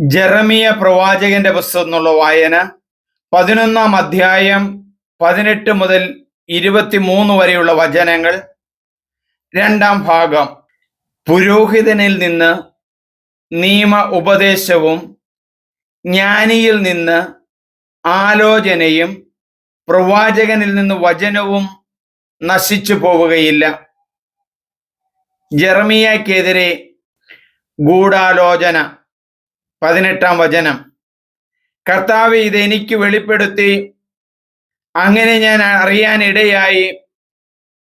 ജെറമിയ പ്രവാചകന്റെ പുസ്തകം എന്നുള്ള വായന പതിനൊന്നാം അധ്യായം പതിനെട്ട് മുതൽ ഇരുപത്തിമൂന്ന് വരെയുള്ള വചനങ്ങൾ. രണ്ടാം ഭാഗം. പുരോഹിതനിൽ നിന്ന് നിയമ ഉപദേശവും ജ്ഞാനിയിൽ നിന്ന് ആലോചനയും പ്രവാചകനിൽ നിന്ന് വചനവും നശിച്ചു പോവുകയില്ല. ജെറമിയക്കെതിരെ ഗൂഢാലോചന. പതിനെട്ടാം വചനം. കർത്താവ് ഇത് എനിക്ക് വെളിപ്പെടുത്തി. അങ്ങനെ ഞാൻ അറിയാൻ ഇടയായി.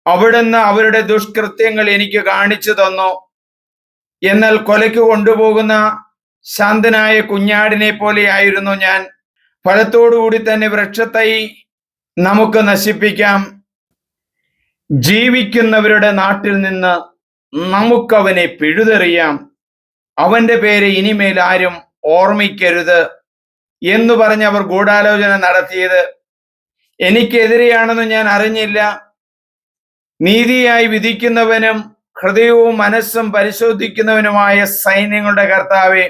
അവിടുന്ന് അവരുടെ ദുഷ്കൃത്യങ്ങൾ എനിക്ക് കാണിച്ചു തന്നു. എന്നാൽ കൊലയ്ക്ക് കൊണ്ടുപോകുന്ന ശാന്തനായ കുഞ്ഞാടിനെ പോലെയായിരുന്നു ഞാൻ. ഫലത്തോടുകൂടി തന്നെ വൃക്ഷത്തൈ നമുക്ക് നശിപ്പിക്കാം. ജീവിക്കുന്നവരുടെ നാട്ടിൽ നിന്ന് നമുക്കവനെ പിഴുതെറിയാം. അവന്റെ പേര് ഇനിമേൽ ആരും ഓർമ്മിക്കരുത് എന്ന് പറഞ്ഞ് അവർ ഗൂഢാലോചന നടത്തിയത്. എനിക്കെതിരെയാണെന്ന് ഞാൻ അറിഞ്ഞില്ല. നീതിയായി വിധിക്കുന്നവനും ഹൃദയവും മനസ്സും പരിശോധിക്കുന്നവനുമായ സൈന്യങ്ങളുടെ കർത്താവെ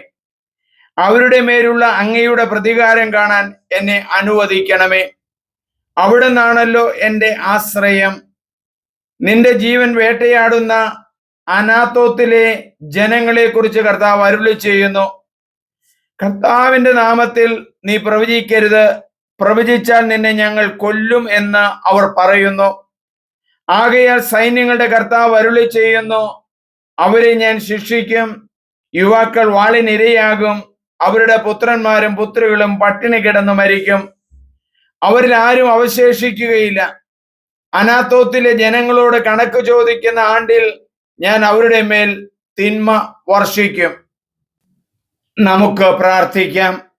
അവരുടെ മേലുള്ള അങ്ങയുടെ പ്രതികാരം കാണാൻ എന്നെ അനുവദിക്കണമേ. അവിടെ നിന്നാണല്ലോ എന്റെ ആശ്രയം. നിന്റെ ജീവൻ വേട്ടയാടുന്ന അനാത്തോത്തിലെ ജനങ്ങളെ കുറിച്ച് കർത്താവ് അരുളി ചെയ്യുന്നു. കർത്താവിന്റെ നാമത്തിൽ നീ പ്രവചിക്കരുത്. പ്രവചിച്ചാൽ നിന്നെ ഞങ്ങൾ കൊല്ലും എന്ന് അവർ പറയുന്നു. ആകയാൽ സൈന്യങ്ങളുടെ കർത്താവ് അരുളി ചെയ്യുന്നു. അവരെ ഞാൻ ശിക്ഷിക്കും. യുവാക്കൾ വാളിനിരയാകും. അവരുടെ പുത്രന്മാരും പുത്രികളും പട്ടിണി കിടന്നു മരിക്കും. അവരിൽ ആരും അവശേഷിക്കുകയില്ല. അനാത്തോത്തിലെ ജനങ്ങളോട് കണക്ക് ചോദിക്കുന്ന ആണ്ടിൽ ഞാൻ അവരുടെ മേൽ തിന്മ വർഷിക്കും. നമുക്ക് പ്രാർത്ഥിക്കാം.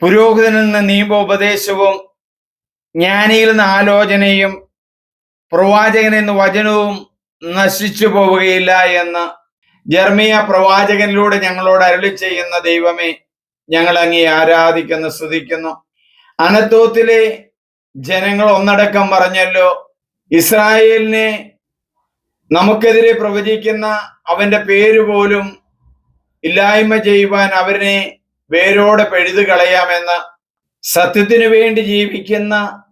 പുരോഹിതനിൽ നിന്ന് നിയമോപദേശവും ജ്ഞാനിയിൽ നിന്ന് ആലോചനയും പ്രവാചകൻ എന്ന വചനവും നശിച്ചു പോവുകയില്ല എന്ന് ജർമിയ പ്രവാചകനിലൂടെ ഞങ്ങളോട് അരുളി ചെയ്യുന്ന ദൈവമേ ഞങ്ങൾ അങ്ങേ ആരാധിക്കുന്നു സ്തുതിക്കുന്നു. അനത്വത്തിലെ ജനങ്ങൾ ഒന്നടക്കം പറഞ്ഞല്ലോ ഇസ്രായേലിനെ നമുക്കെതിരെ പ്രവചിക്കുന്ന അവന്റെ പേര് പോലും ഇല്ലായ്മ ചെയ്യുവാൻ അവരെ വേരോടെ പെഴുതു കളയാമെന്ന് സത്യത്തിനു വേണ്ടി ജീവിക്കുന്ന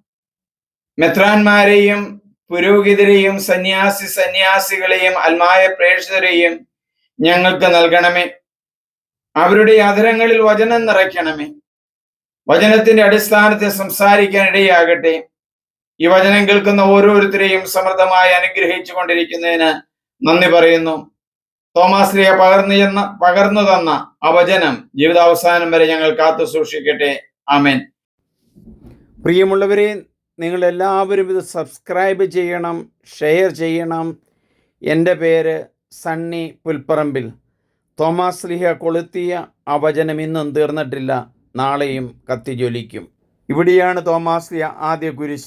മെത്രാന്മാരെയും പുരോഹിതരെയും സന്യാസി സന്യാസികളെയും അൽമായ പ്രേക്ഷിതരെയും ഞങ്ങൾക്ക് നൽകണമേ. അവരുടെ അധരങ്ങളിൽ വചനം നിറയ്ക്കണമേ. വചനത്തിന്റെ അടിസ്ഥാനത്തെ സംസാരിക്കാൻ ഇടയാകട്ടെ. ഈ വചനം കേൾക്കുന്ന ഓരോരുത്തരെയും സമൃദ്ധമായി അനുഗ്രഹിച്ചു കൊണ്ടിരിക്കുന്നതിന് നന്ദി പറയുന്നു. തോമാശ്രീയ പകർന്നു ചെന്ന പകർന്നു തന്ന ആ വചനം ജീവിതാവസാനം വരെ ഞങ്ങൾ കാത്തു സൂക്ഷിക്കട്ടെ. ആമേൻ. പ്രിയമുള്ളവരെ നിങ്ങൾ എല്ലാവരും ഇത് സബ്സ്ക്രൈബ് ചെയ്യണം ഷെയർ ചെയ്യണം. എന്റെ പേര് സണ്ണി പുൽപ്പറമ്പിൽ. തോമാസ് ലിഹ കൊളുത്തിയ ആ വചനം ഇന്നും തീർന്നിട്ടില്ല നാളെയും കത്തിജ്വലിക്കും. ഇവിടെയാണ് തോമാസ് ലിഹ ആദ്യ കുരിശ്